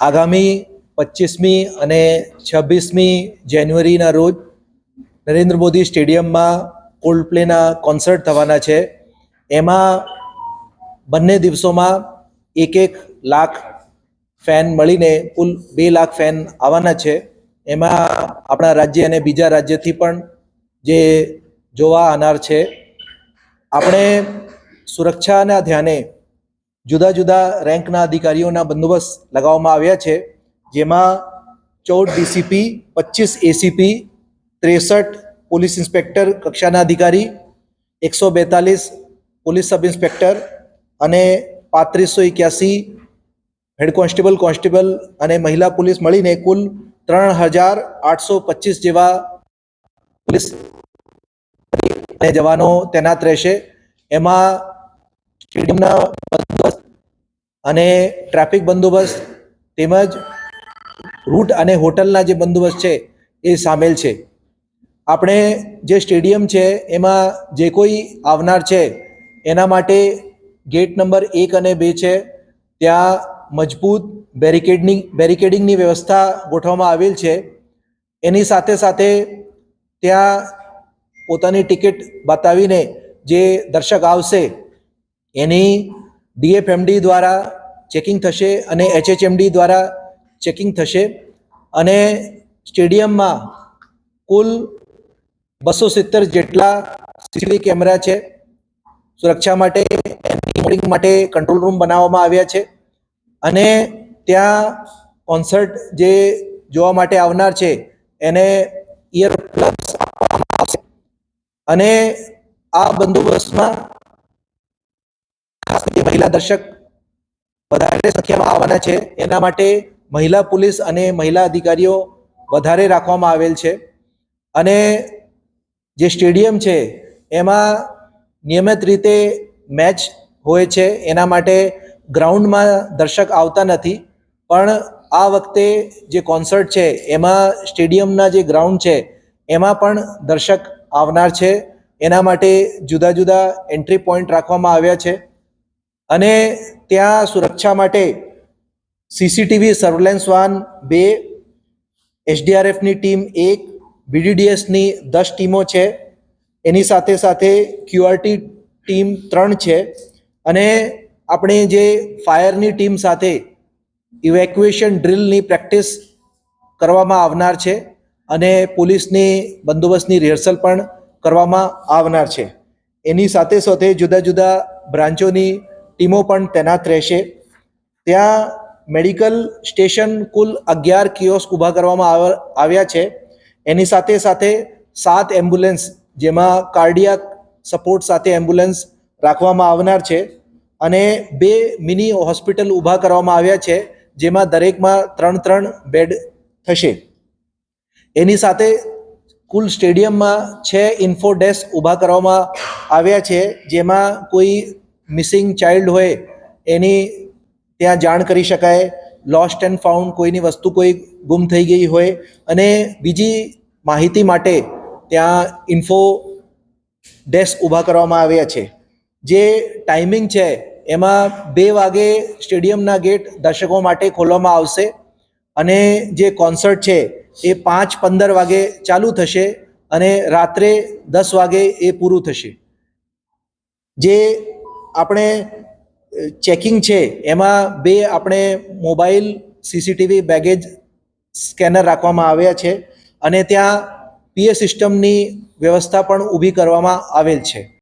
આગામી પચીસમી અને છવ્વીસમી જાન્યુઆરીના રોજ નરેન્દ્ર મોદી સ્ટેડિયમમાં કોલ્ડ પ્લેના કોન્સર્ટ થવાના છે. એમાં બંને દિવસોમાં એક એક લાખ ફેન મળીને કુલ બે લાખ ફેન આવવાના છે. એમાં આપણા રાજ્ય અને બીજા રાજ્યથી પણ જે જોવા આવનાર છે. આપણે સુરક્ષાના ધ્યાને જુદા જુદા રેન્કના અધિકારીઓના બંદોબસ્ત લગાવવામાં આવ્યા છે, જેમાં ચૌદ ડીસીપી, પચીસ એસીપી, ત્રેસઠ પોલીસ ઇન્સ્પેક્ટર કક્ષાના અધિકારી, એકસો બેતાલીસ પોલીસ સબ ઇન્સ્પેક્ટર અને પાંત્રીસો એક્યાસી હેડ કોન્સ્ટેબલ કોન્સ્ટેબલ અને મહિલા પોલીસ મળીને કુલ ત્રણ હજાર આઠસો પચીસ જેવા પોલીસ જવાનો તૈનાત રહેશે. એમાં સ્ટેડિયમના અને ટ્રાફિક બંદોબસ્ત તેમજ રૂટ અને હોટલના જે બંદોબસ્ત છે એ સામેલ છે. આપણે જે સ્ટેડિયમ છે એમાં જે કોઈ આવનાર છે એના માટે ગેટ નંબર એક અને બે છે. ત્યાં મજબૂત બેરિકેડની બેરિકેડિંગની વ્યવસ્થા ગોઠવવામાં આવેલ છે. એની સાથે સાથે ત્યાં પોતાની ટિકિટ બતાવીને જે દર્શક આવશે એની ડીએફએમડી દ્વારા ચેકિંગ થશે અને એચએચએમડી દ્વારા ચેકિંગ થશે. અને સ્ટેડિયમમાં કુલ બસો સિત્તેર જેટલા સીસીટીવી કેમેરા છે. સુરક્ષા માટે મોનિટરિંગ માટે કંટ્રોલ રૂમ બનાવવામાં આવ્યા છે. અને ત્યાં કોન્સર્ટ જે જોવા માટે આવનાર છે, એને ઇયર પ્લગ્સ અને આ બંદોબસ્તમાં ખાસ મહિલા દર્શક વધારે સંખ્યામાં આવવાના છે. એના માટે મહિલા પોલીસ અને મહિલા અધિકારીઓ વધારે રાખવામાં આવેલ છે. અને જે સ્ટેડિયમ છે, એમાં નિયમિત રીતે મેચ હોય છે. એના માટે ગ્રાઉન્ડમાં દર્શક આવતા નથી. પણ આ વખતે જે કોન્સર્ટ છે, એમાં સ્ટેડિયમના જે ગ્રાઉન્ડ છે, એમાં પણ દર્શક આવનાર છે. એના માટે જુદા જુદા એન્ટ્રી પોઈન્ટ રાખવામાં આવ્યા છે. અને ત્યાં સુરક્ષા માટે સીસીટીવી સર્વેલન્સ વાન બે એસડીઆરએફની ટીમ એક, બીડીડીએસની દસ ટીમો છે. એની સાથે સાથે ક્યુઆરટી ટીમ ત્રણ છે અને આપણે જે ફાયરની ટીમ સાથે ઇવેક્યુએશન ડ્રિલની પ્રેક્ટિસ કરવામાં આવનાર છે અને પોલીસની બંદોબસ્તની રિહર્સલ પણ કરવામાં આવનાર છે. એની સાથે સાથે જુદા જુદા બ્રાન્ચોની ટીમો પણ તૈનાત રહેશે. ત્યાં મેડિકલ સ્ટેશન કુલ અગિયાર કિયોસ્ક ઊભા કરવામાં આવ- આવ્યા છે. એની સાથે સાથે સાત એમ્બ્યુલન્સ, જેમાં કાર્ડિયાક સપોર્ટ સાથે એમ્બ્યુલન્સ રાખવામાં આવનાર છે અને બે મિની હોસ્પિટલ ઊભા કરવામાં આવ્યા છે, જેમાં દરેકમાં ત્રણ ત્રણ બેડ થશે. એની સાથે કુલ સ્ટેડિયમમાં છ ઇન્ફો ડેસ્ક ઊભા કરવામાં આવ્યા છે, જેમાં કોઈ મિસિંગ ચાઇલ્ડ હોય એની ત્યાં જાણ કરી શકાય. લોસ્ટ એન્ડ ફાઉન્ડ કોઈની વસ્તુ કોઈ ગુમ થઈ ગઈ હોય. અને બીજી માહિતી માટે ત્યાં ઇન્ફો ડેસ્ક ઊભા કરવામાં આવ્યા છે. જે ટાઈમિંગ છે એમાં બે વાગે સ્ટેડિયમના ગેટ દર્શકો માટે ખોલવામાં આવશે. અને જે કોન્સર્ટ છે એ પાંચ પંદર વાગે ચાલુ થશે અને રાત્રે દસ વાગે એ પૂરું થશે. જે આપણે ચેકિંગ છે, એમાં બે આપણે મોબાઈલ, સીસીટીવી બેગેજ સ્કેનર રાખવામાં આવ્યા છે અને ત્યાં પીએ સિસ્ટમની વ્યવસ્થા પણ ઊભી કરવામાં આવેલ છે.